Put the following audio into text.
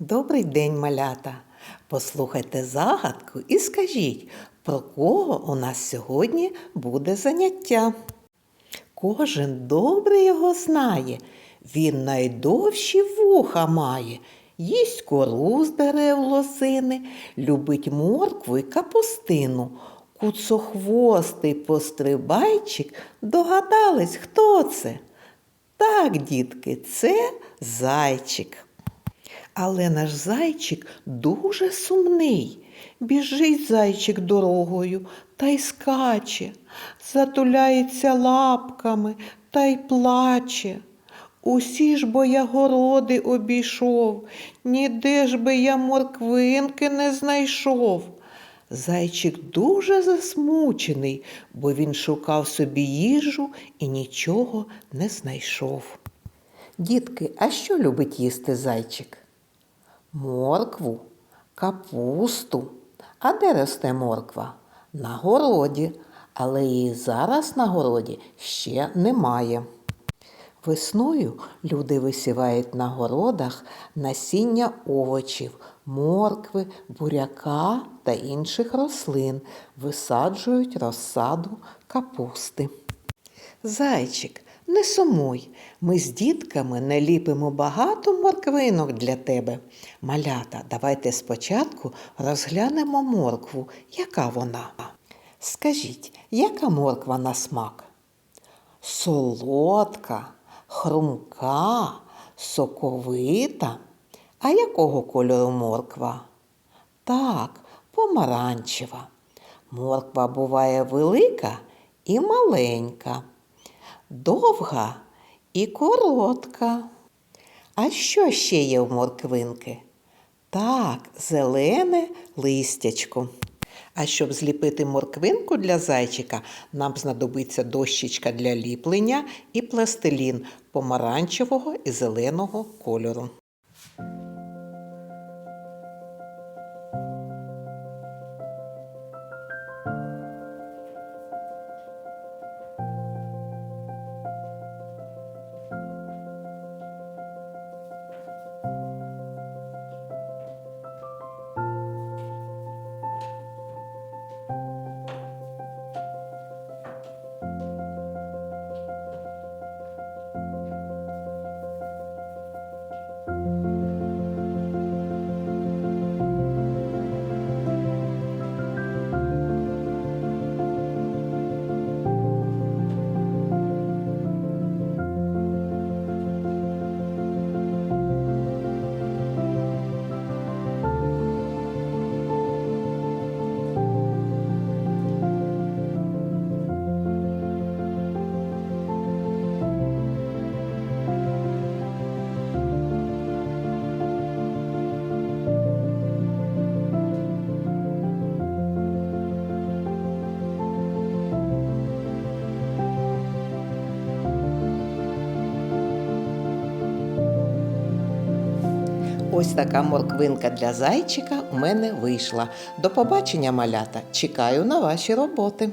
Добрий день, малята. Послухайте загадку і скажіть, про кого у нас сьогодні буде заняття. Кожен добре його знає. Він найдовші вуха має, їсть кору з дерев лозини, любить моркву й капустину. Куцохвостий пострибайчик, догадались, хто це? Так, дітки, це зайчик. Але наш зайчик дуже сумний. Біжить зайчик дорогою та й скаче, затуляється лапками та й плаче. Усі ж бо я городи обійшов, ніде ж би я морквинки не знайшов. Зайчик дуже засмучений, бо він шукав собі їжу і нічого не знайшов. Дітки, а що любить їсти зайчик? Моркву, капусту. А де росте морква? На городі, але її зараз на городі ще немає. Весною люди висівають на городах насіння овочів, моркви, буряка та інших рослин, висаджують розсаду капусти. Зайчик, не сумуй, ми з дітками наліпимо багато морквинок для тебе. Малята, давайте спочатку розглянемо моркву. Яка вона? Скажіть, яка морква на смак? Солодка, хрумка, соковита. А якого кольору морква? Так, помаранчева. Морква буває велика і маленька, довга і коротка. А що ще є в морквинки? Так, зелене листячко. А щоб зліпити морквинку для зайчика, нам знадобиться дощечка для ліплення і пластилін помаранчевого і зеленого кольору. Ось така морквинка для зайчика у мене вийшла. До побачення, малята! Чекаю на ваші роботи.